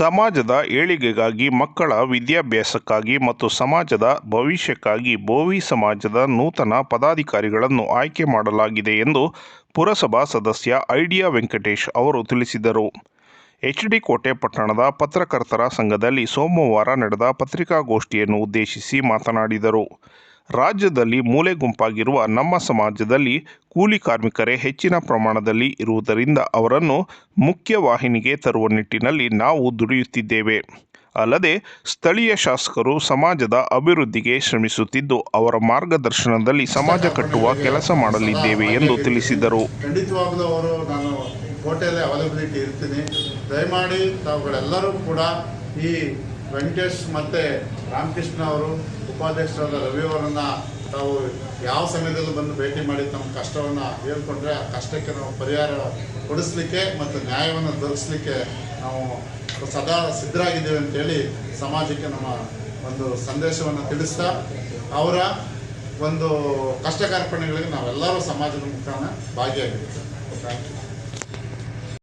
ಸಮಾಜದ ಏಳಿಗೆಗಾಗಿ, ಮಕ್ಕಳ ವಿದ್ಯಾಭ್ಯಾಸಕ್ಕಾಗಿ ಮತ್ತು ಸಮಾಜದ ಭವಿಷ್ಯಕ್ಕಾಗಿ ಬೋವಿ ಸಮಾಜದ ನೂತನ ಪದಾಧಿಕಾರಿಗಳನ್ನು ಆಯ್ಕೆ ಮಾಡಲಾಗಿದೆ ಎಂದು ಪುರಸಭಾ ಸದಸ್ಯ ಐಡಿಯಾ ವೆಂಕಟೇಶ್ ಅವರು ತಿಳಿಸಿದರು. ಕೋಟೆ ಪಟ್ಟಣದ ಪತ್ರಕರ್ತರ ಸಂಘದಲ್ಲಿ ಸೋಮವಾರ ನಡೆದ ಪತ್ರಿಕಾಗೋಷ್ಠಿಯನ್ನು ಉದ್ದೇಶಿಸಿ ಮಾತನಾಡಿದರು. ರಾಜ್ಯದಲ್ಲಿ ಮೂಲೆ ಗುಂಪಾಗಿರುವ ನಮ್ಮ ಸಮಾಜದಲ್ಲಿ ಕೂಲಿ ಕಾರ್ಮಿಕರೇ ಹೆಚ್ಚಿನ ಪ್ರಮಾಣದಲ್ಲಿ ಇರುವುದರಿಂದ ಅವರನ್ನು ಮುಖ್ಯವಾಹಿನಿಗೆ ತರುವ ನಿಟ್ಟಿನಲ್ಲಿ ನಾವು ದುಡಿಯುತ್ತಿದ್ದೇವೆ. ಅಲ್ಲದೆ, ಸ್ಥಳೀಯ ಶಾಸಕರು ಸಮಾಜದ ಅಭಿವೃದ್ಧಿಗೆ ಶ್ರಮಿಸುತ್ತಿದ್ದು, ಅವರ ಮಾರ್ಗದರ್ಶನದಲ್ಲಿ ಸಮಾಜ ಕಟ್ಟುವ ಕೆಲಸ ಮಾಡಲಿದ್ದೇವೆ ಎಂದು ತಿಳಿಸಿದರು. ಅವೈಲಬಿಲಿಟಿ ಇರ್ತೀನಿ. ದಯಮಾಡಿ ತಾವುಗಳೆಲ್ಲರೂ ಕೂಡ ಈ ವೆಂಕಟೇಶ್ ಮತ್ತು ರಾಮಕೃಷ್ಣ ಅವರು ಉಪಾಧ್ಯಕ್ಷರಾದ ರವಿ ಅವರನ್ನು ತಾವು ಯಾವ ಸಮಯದಲ್ಲೂ ಬಂದು ಭೇಟಿ ಮಾಡಿ ತಮ್ಮ ಕಷ್ಟವನ್ನು ಹೇಳ್ಕೊಂಡ್ರೆ ಆ ಕಷ್ಟಕ್ಕೆ ನಾವು ಪರಿಹಾರ ಕೊಡಿಸ್ಲಿಕ್ಕೆ ಮತ್ತು ನ್ಯಾಯವನ್ನು ದೊರಕಿಸ್ಲಿಕ್ಕೆ ನಾವು ಸದಾ ಸಿದ್ಧರಾಗಿದ್ದೇವೆ ಅಂತೇಳಿ ಸಮಾಜಕ್ಕೆ ನಮ್ಮ ಒಂದು ಸಂದೇಶವನ್ನು ತಿಳಿಸ್ತಾ ಅವರ ಒಂದು ಕಷ್ಟ ಕಾರ್ಪಣ್ಯಗಳಿಗೆ ನಾವೆಲ್ಲರೂ ಸಮಾಜದ ಮುಖಾನ ಭಾಗಿಯಾಗಿದ್ದೇವೆ. Thank you